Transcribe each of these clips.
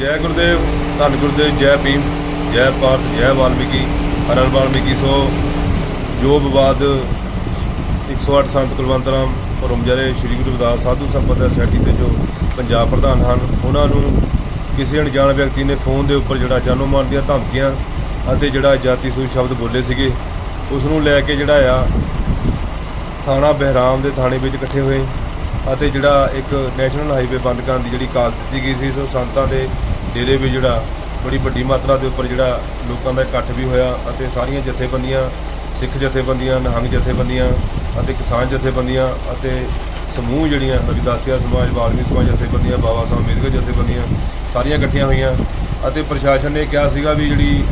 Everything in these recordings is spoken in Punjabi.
ਜੈ ਗੁਰਦੇਵ, ਧੰਨ ਗੁਰਦੇਵ, ਜੈ ਭੀਮ, ਜੈ ਭਾਰਤ ਜੈ ਵਾਲਮੀਕੀ, ਹਰਲ ਵਾਲਮੀਕੀ। ਸੋ ਜੋ ਵਿਵਾਦ 108 ਸੰਤ ਕੁਲਵੰਤ ਰਾਮ ਪਰਮਜਰੇ ਸ੍ਰੀ ਗੁਰੂ ਰਵਿਦਾਸ ਸਾਧੂ ਸੰਪਰਦਾ ਸੋਸਾਇਟੀ ਦੇ ਜੋ ਪੰਜਾਬ ਪ੍ਰਧਾਨ ਹਨ, ਉਹਨਾਂ ਨੂੰ ਕਿਸੇ ਅਣਜਾਣ ਵਿਅਕਤੀ ਨੇ ਫੋਨ ਦੇ ਉੱਪਰ ਜਿਹੜਾ ਜਾਨੋਂ ਮਾਰਨ ਦੀਆਂ ਧਮਕੀਆਂ ਅਤੇ ਜਿਹੜਾ ਜਾਤੀ ਸੂਚ ਸ਼ਬਦ ਬੋਲੇ ਸੀਗੇ ਉਸ ਨੂੰ ਲੈ ਕੇ ਜਿਹੜਾ ਆ ਥਾਣਾ ਬਹਿਰਾਮ ਦੇ ਥਾਣੇ ਵਿੱਚ ਇਕੱਠੇ ਹੋਏ। ਅਤੇ ਜਿਹੜਾ ਇੱਕ ਨੈਸ਼ਨਲ ਹਾਈਵੇ ਬੰਦ ਕਰਨ ਦੀ ਜਿਹੜੀ ਕਾਲ ਦਿੱਤੀ ਗਈ ਸੀ, ਸੋ ਸੰਤਾਂ ਦੇ ਡੇਰੇ ਵੀ ਜਿਹੜਾ ਬੜੀ ਵੱਡੀ ਮਾਤਰਾ ਦੇ ਉੱਪਰ ਜਿਹੜਾ ਲੋਕਾਂ ਦਾ ਇਕੱਠ ਵੀ ਹੋਇਆ ਅਤੇ ਸਾਰੀਆਂ ਜਥੇਬੰਦੀਆਂ, ਸਿੱਖ ਜਥੇਬੰਦੀਆਂ, ਨਹੰਗ ਜਥੇਬੰਦੀਆਂ ਅਤੇ ਕਿਸਾਨ ਜਥੇਬੰਦੀਆਂ ਅਤੇ ਸਮੂਹ ਜਿਹੜੀਆਂ ਰਵਿਦਾਸੀਆ ਸਮਾਜ ਵਾਲਮੀਕ ਸਮਾਜ ਜਥੇਬੰਦੀਆਂ, ਬਾਬਾ ਸਾਹਿਬ ਅੰਬੇਦਕਰ ਜਥੇਬੰਦੀਆਂ ਸਾਰੀਆਂ ਇਕੱਠੀਆਂ ਹੋਈਆਂ ਅਤੇ ਪ੍ਰਸ਼ਾਸਨ ਨੇ ਕਿਹਾ ਸੀਗਾ ਵੀ ਜਿਹੜੀ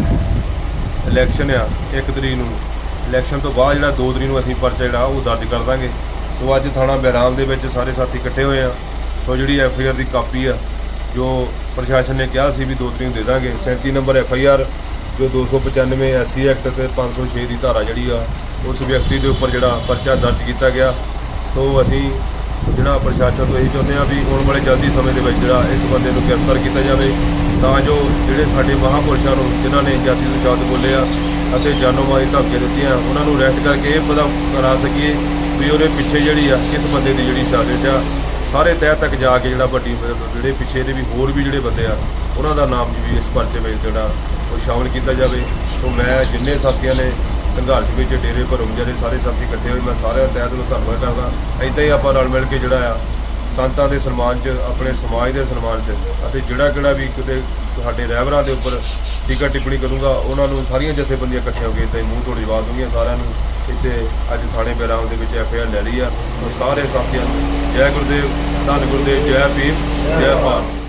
ਇਲੈਕਸ਼ਨ ਆ 1 ਤਰੀਕ ਨੂੰ, ਇਲੈਕਸ਼ਨ ਤੋਂ ਬਾਅਦ ਜਿਹੜਾ 2 ਤਰੀਕ ਨੂੰ ਅਸੀਂ ਪਰਚਾ ਜਿਹੜਾ ਉਹ ਦਰਜ ਕਰ ਦਾਂਗੇ। ਸੋ ਅੱਜ ਥਾਣਾ ਬਹਿਰਾਮ ਦੇ ਵਿੱਚ ਸਾਰੇ ਸਾਥੀ ਇਕੱਠੇ ਹੋਏ ਆ। ਸੋ ਜਿਹੜੀ ਐਫ ਆਈ ਆਰ ਦੀ ਕਾਪੀ ਆ, ਜੋ ਪ੍ਰਸ਼ਾਸਨ ਨੇ ਕਿਹਾ ਸੀ ਵੀ ਦੋ ਤਰੀਕ ਨੂੰ ਦੇ ਦਾਂਗੇ 37 ਨੰਬਰ ਐਫ ਆਈ ਆਰ ਜੋ 295 ਐਸਸੀ ਐਕਟ ਤੇ 506 ਦੀ ਧਾਰਾ ਜਿਹੜੀ ਆ, ਉਸ ਵਿਅਕਤੀ ਦੇ ਉੱਪਰ ਜਿਹੜਾ ਪਰਚਾ ਦਰਜ ਕੀਤਾ ਗਿਆ। ਸੋ ਅਸੀਂ ਜਿਹੜਾ ਪ੍ਰਸ਼ਾਸਨ ਤੋਂ ਇਹੀ ਚਾਹੁੰਦੇ ਆ ਵੀ ਆਉਣ ਵਾਲੇ ਜਲਦੀ ਸਮੇਂ ਦੇ ਵਿੱਚ ਜਿਹੜਾ ਇਸ ਬੰਦੇ ਨੂੰ ਗ੍ਰਿਫਤਾਰ ਕੀਤਾ ਜਾਵੇ, ਤਾਂ ਜੋ ਜਿਹੜੇ ਸਾਡੇ ਮਹਾਪੁਰਸ਼ਾਂ ਨੂੰ, ਜਿਨ੍ਹਾਂ ਨੇ ਜਾਤੀ ਤੋਂ ਸ਼ਬਦ ਬੋਲੇ ਆ ਅਤੇ ਜਾਨੋਂ ਮਾਰੀ ਧਮਕੀਆਂ ਦਿੱਤੀਆਂ। ਉਹਨਾਂ ਨੂੰ ਅਰੈਸਟ ਕਰਕੇ ਇਹ ਪਤਾ ਕਰਾ ਸਕੀਏ ਵੀ ਉਹਦੇ ਪਿੱਛੇ ਜਿਹੜੀ ਆ, ਕਿਸ ਬੰਦੇ ਦੀ ਜਿਹੜੀ ਸਾਜ਼ਿਸ਼ ਆ। ਸਾਰੇ ਤਹਿ ਤੱਕ ਜਾ ਕੇ ਜਿਹੜਾ ਵੱਡੀ ਜਿਹੜੇ ਪਿੱਛੇ ਦੇ ਵੀ ਹੋਰ ਵੀ ਜਿਹੜੇ ਬੰਦੇ ਆ, ਉਹਨਾਂ ਦਾ ਨਾਮ ਵੀ ਇਸ ਪਰਚੇ ਵਿੱਚ ਜਿਹੜਾ ਉਹ ਸ਼ਾਮਲ ਕੀਤਾ ਜਾਵੇ। ਸੋ ਮੈਂ ਜਿੰਨੇ ਸਾਥੀਆਂ ਨੇ ਸੰਘਰਸ਼ ਵਿੱਚ ਡੇਰੇ ਭਰਮ ਜਿਹੜੇ ਸਾਰੇ ਸਾਥੀ ਇਕੱਠੇ ਹੋਏ, ਮੈਂ ਸਾਰਿਆਂ ਦਾ ਤਹਿ ਦਿਲੋਂ ਧੰਨਵਾਦ ਕਰਦਾ। ਏਦਾਂ ਹੀ ਆਪਾਂ ਰਲ ਮਿਲ ਕੇ ਜਿਹੜਾ ਆ ਸੰਤਾਂ ਦੇ ਸਨਮਾਨ 'ਚ, ਆਪਣੇ ਸਮਾਜ ਦੇ ਸਨਮਾਨ 'ਚ ਅਤੇ ਜਿਹੜਾ ਕਿਹੜਾ ਵੀ ਕਿਤੇ ਸਾਡੇ ਰਹਿਬਰਾਂ ਦੇ ਉੱਪਰ ਟੀਕਾ ਟਿੱਪਣੀ ਕਰੂੰਗਾ, ਉਹਨਾਂ ਨੂੰ ਸਾਰੀਆਂ ਜਥੇਬੰਦੀਆਂ ਇਕੱਠੀਆਂ ਹੋ ਕੇ ਤੇ ਮੂੰਹ ਤੋੜ ਜਵਾਬ ਦੂੰਗੀਆਂ ਸਾਰਿਆਂ ਨੂੰ। ਇੱਥੇ ਅੱਜ ਥਾਣੇ ਬੈਰਾਮ ਦੇ ਵਿੱਚ ਐਫ ਆਈ ਆਰ ਲੈ ਲਈ ਆ। ਸੋ ਸਾਰੇ ਸਾਥੀਆਂ ਨੂੰ ਜੈ ਗੁਰਦੇਵ, ਧੰਨ ਗੁਰਦੇਵ, ਜੈ ਭੀਮ, ਜੈ ਭਾਰਤ।